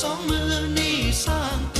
สองมือนี่สร้าง